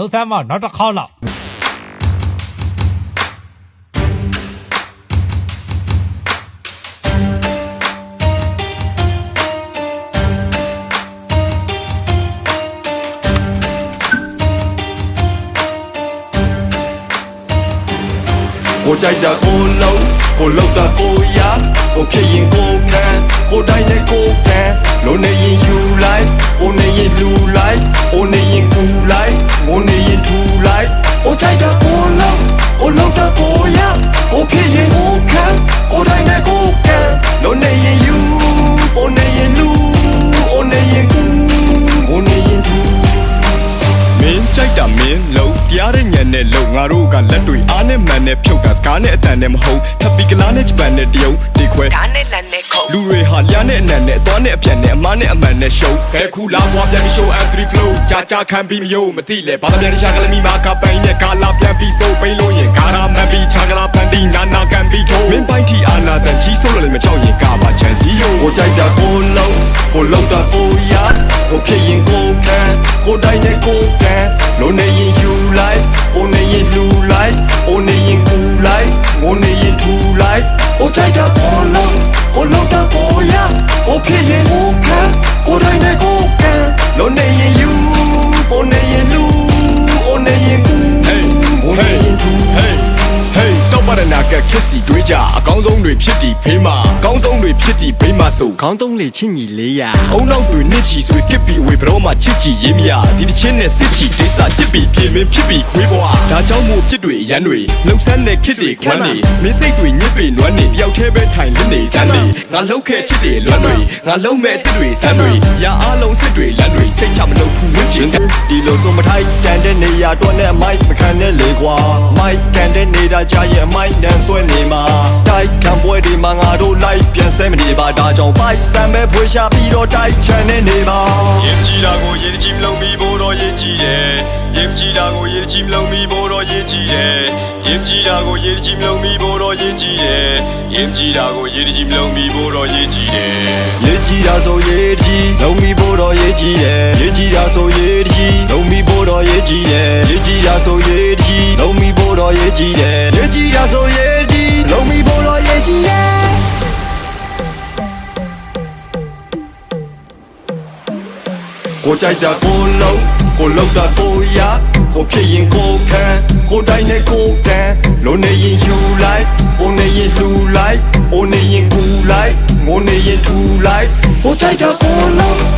လှုပ်ဆမ်းမနောက်တစ်ခေါက်လောက်ကိုကြိုက်တာကိုလုံးကိုလောက်တာကိုရကိုဖြစ်ရင်ကိုခံကိုတိုင်းနဲ့ကိုကန်လုံးနေရင်ယူလိုက်အိုနေရင်လူလိုက်အိုနေရင် ငါတို့ကလက်တွေအားနဲ့မှန်နဲ့ဖြုတ်တာစကားနဲ့အတန်နဲ့မဟုတ်ထပ်ပြီးကလားနဲ့ဂျပန်နဲ့တရုတ်ဒီခွဲဒါနဲ့လန်နဲ့ခုံလူတွေဟာလျားနဲ့အနံနဲ့အသွားနဲ့အပြန်နဲ့အမားနဲ့အမှန်နဲ့ရှုံးခဲခုလာကွာပြန်ပြီး show and three flow ကြာကြာခံပြီးမယုံမသိလေဘာသာပြန်ရှာကလမီမာကပိုင်နဲ့ကာလာပြန်ပြီးစိုးပိန်လို့ရင်ကာရာမှန်ပြီးချာကလာဖန်ပြီးနာနာကန်ပြီးထိုးမင်းပိုင်းတီအာနာတန်ချီဆိုးလို့လည်းမကြောက်ရင်ကာပါချန်စီယိုကိုကြိုက်တာကိုလုံးကိုလုံးတာကိုရကိုဖြစ်ရင်ကိုခံကိုတိုင်းနဲ့ကိုကန်လုံးနေ တိုင်းနဲ့ကိုကန်လုံးနေရင်ယူအိုနေရင်လူအိုနေရင်ကူငိုနေရင်ထူ Hey Hey တော့ပါရနာကခစ်စီတွေးကြအကောင်းဆုံးတွေဖြစ်တီဖေးမှာအကောင်းဆုံး တွေဖြစ်တီဖေးမှာဆိုခေါင်းသုံးလေချင်းညီလေးရအုံနောက်တွေနစ်ချီဆွေကစ်ပြီးဝေဘရောမှာချစ်ချီရေးမြဒီတစ်ချင်းနဲ့စစ်ချီဒိစာပြစ်ပြီးပြင်မင်းဖြစ်ပြီးခွေးဘွားဒါကြောင့်မို့ပြစ်တွေရန်တွေလှုပ်ဆန်းတဲ့ခစ်တွေခွမ်းနေမင်းစိတ်တွေညစ်ပေနွမ်းနေတယောက်တည်းပဲထိုင်လစ်နေစမ်းနေငါလှုပ်ခဲ့ချစ်တွေလွမ်းတွေငါလှုပ်မဲ့အစ်တွေစမ်းတွေရာအားလုံးစစ်တွေလမ်းတွေစိတ်ချမလို့ခုဝင်းချင်ဒီလိုဆိုမထိုက်ကန်တဲ့နေရာတော့နဲ့မိုက်မခံနဲ့လေကွာမိုက် ကန်တဲ့နေတာကြာရဲ့မိုက်နန်ဆွဲနေမှာတိုက်ခံပွဲဒီမှာငါတို့လိုက်ပြန်ဆဲမနေပါဒါကြောင့်ပိုက်ဆံပဲဖွေရှာပြီးတော့တိုက်ချန်နေနေပါရင်ကြည်တာကိုရင်ကြည်မလုံးပြီးဖို့တော့ရင်ကြည်တယ်ရင်ကြည်တာကိုရင်ကြည်မလုံးပြီးဖို့တော့ရင်ကြည်တယ်ရင်ကြည်တာကိုရင်ကြည်မလုံးပြီးဖို့တော့ရင်ကြည်တယ်ရင်ကြည်တာကိုရင်ကြည်မလုံးပြီးဖို့တော့ရင်ကြည်တယ်ရေးကြည့်တာဆိုရေးကြည့်လုံးပြီးဖို့တော့ရေးကြည့်တယ်ရေးကြည့်တာဆိုရေးကြည့်လုံးပြီးဖို့တော့ရေးကြည့်တယ်ရေးကြည့်တာဆိုရေးကြည့်လုံးပြီးဖို့တော့ရေးကြည့်တယ် ကိုကြိုက်တာကိုလုံးကိုလောက်တာကိုရကိုဖြစ်ရင်ကိုခံကိုတိုင်းနဲ့ကိုကန်လုံးနေရင်ယူလိုက်အိုနေရင်လူလိုက်အိုနေရင်ကူလိုက်ငိုနေရင်ထူလိုက်ကိုကြိုက်တာကိုလုံးကိုလောက်တာကိုရ